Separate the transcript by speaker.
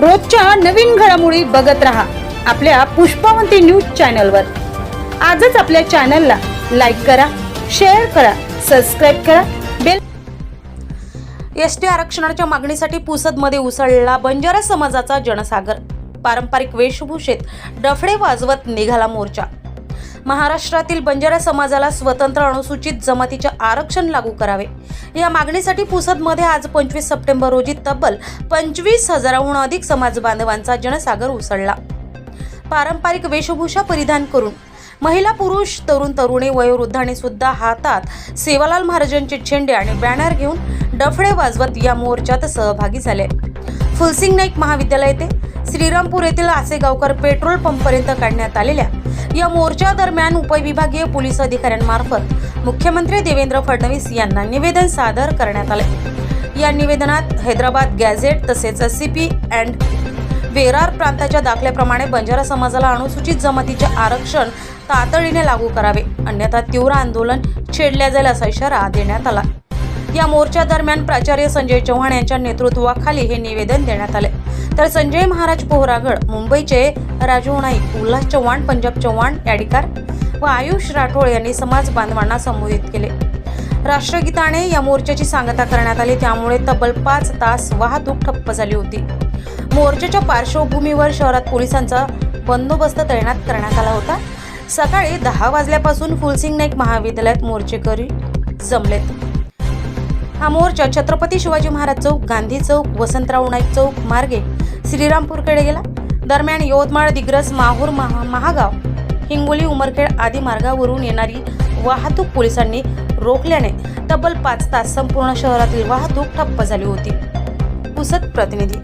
Speaker 1: रोजच्या नवीन घडामोडी बघत रहा आपल्या पुष्पावंती न्यूज चॅनलवर. आजच आपल्या चॅनलला लाईक करा शेअर करा सबस्क्राईब करा. बेल एस टी आरक्षणाच्या मागणीसाठी पुसदमध्ये उसळला बंजारा समाजाचा जनसागर. पारंपरिक वेशभूषेत डफडे वाजवत निघाला मोर्चा. महाराष्ट्रातील बंजारा समाजाला स्वतंत्र अनुसूचित जमातीचे आरक्षण लागू करावे. या मागणीसाठी पुसदमध्ये आज पंचवीस सप्टेंबर रोजी तब्बल पंचवीस हजाराहून अधिक समाज बांधवांचा जनसागर उसळला. पारंपरिक वेशभूषा परिधान करून महिला पुरुष तरुण तरुणी वयोवृद्धाने सुद्धा हातात सेवालाल महाराजांचे झेंडे आणि बॅनर घेऊन डफडे वाजवत या मोर्चात सहभागी झाले. फुलसिंग नाईक महाविद्यालय ते श्रीरामपूर येथील आसेगावकर पेट्रोल पंपपर्यंत काढण्यात आलेल्या या मोर्चा दरम्यान उपविभागीय पोलीस अधिकाऱ्यांमार्फत मुख्यमंत्री देवेंद्र फडणवीस यांना निवेदन सादर करण्यात आले या निवेदनात हैदराबाद गॅझेट तसेच सीपी अँड वेरार प्रांताच्या दाखल्याप्रमाणे बंजारा समाजाला अनुसूचित जमातीचे आरक्षण तातडीने लागू करावे अन्यथा तीव्र आंदोलन छेडल्या जाईल असा इशारा देण्यात आला. या मोर्चा दरम्यान प्राचार्य संजय चव्हाण यांच्या नेतृत्वाखाली हे निवेदन देण्यात आले तर संजय महाराज पोहरागड मुंबईचे राजू नाईक उल्हास चव्हाण पंजाब चव्हाण याडिकार व आयुष राठोड यांनी समाज बांधवांना संबोधित केले. राष्ट्रगीताने या मोर्चाची सांगता करण्यात आली त्यामुळे तब्बल पाच तास वाहतूक ठप्प झाली होती. मोर्चाच्या पार्श्वभूमीवर शहरात पोलिसांचा बंदोबस्त तैनात करण्यात आला होता. सकाळी दहा वाजल्यापासून फुलसिंग नाईक महाविद्यालयात मोर्चेकरी जमलेत. हा मोर्चा छत्रपती शिवाजी महाराज चौक गांधी चौक वसंतराव नाईक चौक मार्गे श्रीरामपूरकडे गेला. दरम्यान यवतमाळ दिग्रस माहूर महा महागाव हिंगोली उमरखेड आदी मार्गावरून येणारी वाहतूक पोलिसांनी रोखल्याने तब्बल पाच तास संपूर्ण शहरातील वाहतूक ठप्प झाली होती. पुसत प्रतिनिधी